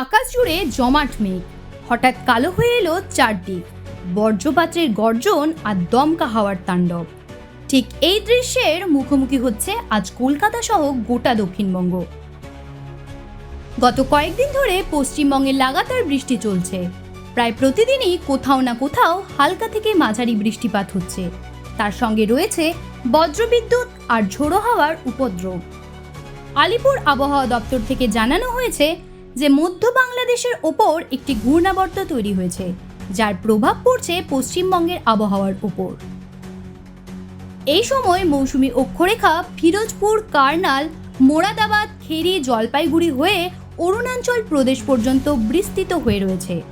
আকাশ জুড়ে জমাট মেঘ। হঠাৎ কালো হয়ে এলো চারদিক। বর্জ্যপাত্রের গর্জন আর দমকা হাওয়ার তাণ্ডব। ঠিক এই দৃশ্যের মুখোমুখি হচ্ছে আজ কলকাতা সহ গোটা দক্ষিণবঙ্গ। গত কয়েকদিন ধরে পশ্চিমবঙ্গে লাগাতার বৃষ্টি চলছে। প্রায় প্রতিদিনই কোথাও না কোথাও হালকা থেকে মাঝারি বৃষ্টিপাত হচ্ছে। তার সঙ্গে রয়েছে বজ্রবিদ্যুৎ আর ঝোড়ো হাওয়ার উপদ্রব। আলিপুর আবহাওয়া দপ্তর থেকে জানানো হয়েছে যে মধ্য বাংলাদেশের ওপর একটি ঘূর্ণাবর্ত তৈরি হয়েছে, যার প্রভাব পড়ছে পশ্চিমবঙ্গের আবহাওয়ার ওপর। এই সময় মৌসুমি অক্ষরেখা, ফিরোজপুর, কার্নাল, মোরাদাবাদ, খেরি, জলপাইগুড়ি হয়ে অরুণাচল প্রদেশ পর্যন্ত বিস্তৃত হয়ে রয়েছে।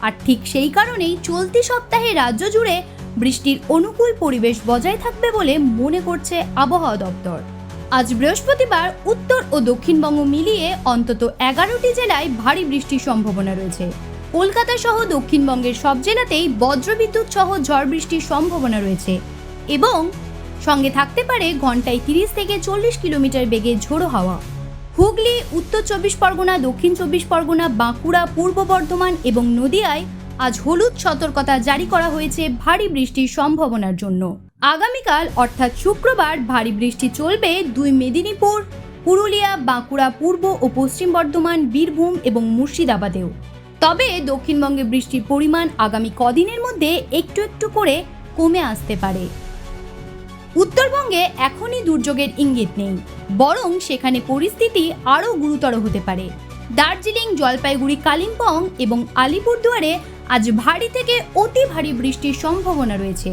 আর ঠিক সেই কারণেই চলতি সপ্তাহে রাজ্য জুড়ে বৃষ্টির অনুকূল পরিবেশ বজায় থাকবে বলে মনে করছে আবহাওয়া দপ্তর। আজ বৃহস্পতিবার উত্তর ও দক্ষিণবঙ্গ মিলিয়ে অন্তত এগারোটি জেলায় ভারী বৃষ্টির সম্ভাবনা রয়েছে। কলকাতা সহ দক্ষিণবঙ্গের সব জেলাতেই বজ্রবিদ্যুৎ সহ ঝড় বৃষ্টির সম্ভাবনা রয়েছে এবং সঙ্গে থাকতে পারে ঘন্টায় তিরিশ থেকে চল্লিশ কিলোমিটার বেগে ঝোড়ো হাওয়া। হুগলি, উত্তর চব্বিশ পরগনা, দক্ষিণ চব্বিশ পরগনা, বাঁকুড়া, পূর্ব বর্ধমান এবং নদিয়ায় আজ হলুদ সতর্কতা জারি করা হয়েছে ভারী বৃষ্টির সম্ভাবনার জন্য। আগামীকাল, অর্থাৎ শুক্রবার, ভারী বৃষ্টি চলবে দুই মেদিনীপুর, পুরুলিয়া, বাঁকুড়া পূর্ব ও পশ্চিম বর্ধমান, বীরভূম এবং মুর্শিদাবাদেও। তবে দক্ষিণবঙ্গে বৃষ্টির পরিমাণ আগামী কদিনের মধ্যে একটু একটু করে কমে আসতে পারে। উত্তরবঙ্গে এখনই দুর্যোগের ইঙ্গিত নেই, বরং সেখানে পরিস্থিতি আরও গুরুতর হতে পারে। দার্জিলিং, জলপাইগুড়ি, কালিম্পং এবং আলিপুরদুয়ারে আজ ভারী থেকে অতি ভারী বৃষ্টির সম্ভাবনা রয়েছে।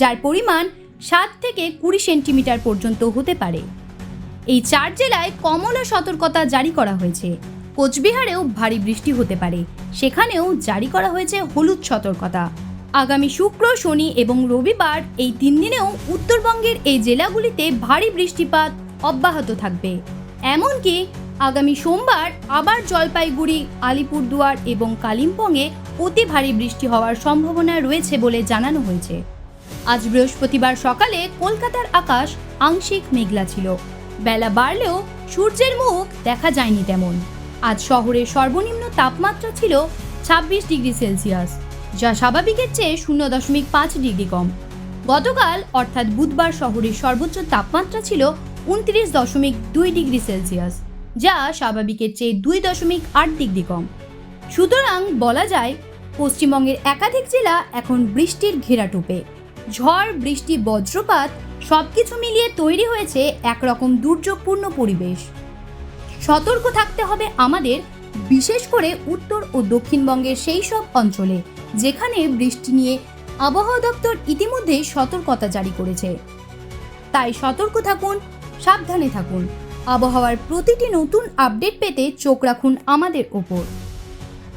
যার পরিমাণ সাত থেকে কুড়ি সেন্টিমিটার পর্যন্ত হতে পারে। এই চার জেলায় কমলা সতর্কতা জারি করা হয়েছে। কোচবিহারেও ভারী বৃষ্টি হতে পারে। সেখানেও জারি করা হয়েছে হলুদ সতর্কতা। আগামী শুক্র, শনি এবং রবিবার এই তিন দিনেও উত্তরবঙ্গের এই জেলাগুলিতে ভারী বৃষ্টিপাত অব্যাহত থাকবে। এমনকি আগামী সোমবার আবার জলপাইগুড়ি, আলিপুরদুয়ার এবং কালিম্পংয়ে অতি ভারী বৃষ্টি হওয়ার সম্ভাবনা রয়েছে বলে জানানো হয়েছে। আজ বৃহস্পতিবার সকালে কলকাতার আকাশ আংশিক মেঘলা ছিল। বেলা বাড়লেও সূর্যের মুখ দেখা যায়নি তেমন। আজ শহরের সর্বনিম্ন তাপমাত্রা ছিল ছাব্বিশ ডিগ্রি সেলসিয়াস, যা স্বাভাবিকের চেয়ে শূন্য দশমিক পাঁচ ডিগ্রি কম। গতকাল, অর্থাৎ বুধবার, শহরের সর্বোচ্চ তাপমাত্রা ছিল উনত্রিশ দশমিক দুই ডিগ্রি সেলসিয়াস, যা স্বাভাবিকের চেয়ে দুই দশমিক আট ডিগ্রি কম। সুতরাং বলা যায়, পশ্চিমবঙ্গের একাধিক জেলা এখন বৃষ্টির ঘেরাটোপে ঝড়, বৃষ্টি, বজ্রপাত সবকিছু মিলিয়ে তৈরি হয়েছে একরকম দুর্যোগপূর্ণ পরিবেশ। সতর্ক থাকতে হবে আমাদের, বিশেষ করে উত্তর ও দক্ষিণবঙ্গের সেই সব অঞ্চলে, যেখানে বৃষ্টি নিয়ে আবহাওয়া দপ্তর ইতিমধ্যেই সতর্কতা জারি করেছে। তাই সতর্ক থাকুন, সাবধানে থাকুন। আবহাওয়ার প্রতিটি নতুন আপডেট পেতে চোখ রাখুন আমাদের ওপর।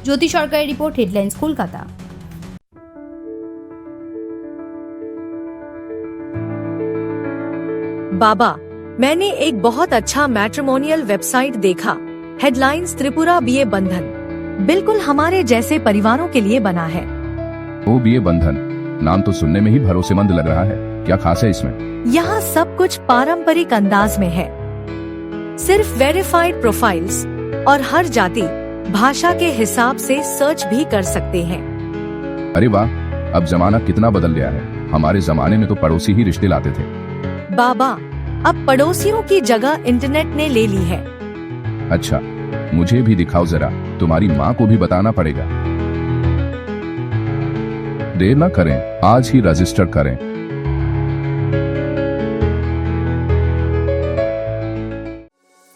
জ্যোতি সরকারের রিপোর্ট হেডলাইন্স কলকাতা। बाबा मैंने एक बहुत अच्छा मैट्रिमोनियल वेबसाइट देखा। हेडलाइंस त्रिपुरा बीए बंधन। बिल्कुल हमारे जैसे परिवारों के लिए बना है। ओ बी ए बंधन नाम तो सुनने में ही भरोसेमंद लग रहा है। क्या खास है इसमें? यहाँ सब कुछ पारंपरिक अंदाज में है। सिर्फ़ वेरिफाइड प्रोफाइल्स और हर जाति भाषा के हिसाब से सर्च भी कर सकते हैं। अरे वाह अब जमाना कितना बदल गया है। हमारे जमाने में तो पड़ोसी ही रिश्ते लाते थे। बाबा अब पड़ोसियों की जगह इंटरनेट ने ले ली है अच्छा मुझे भी दिखाओ जरा तुम्हारी माँ को भी बताना पड़ेगा देर न करें आज ही रजिस्टर करें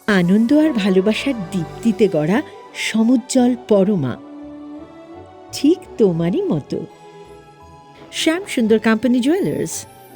আনন্দ আর ভালোবাসার দীপ্তিতে গড়া সমুজ্জ্বল পরমা ঠিক তোমারই মতো শ্যাম সুন্দর কোম্পানি জুয়েলার্স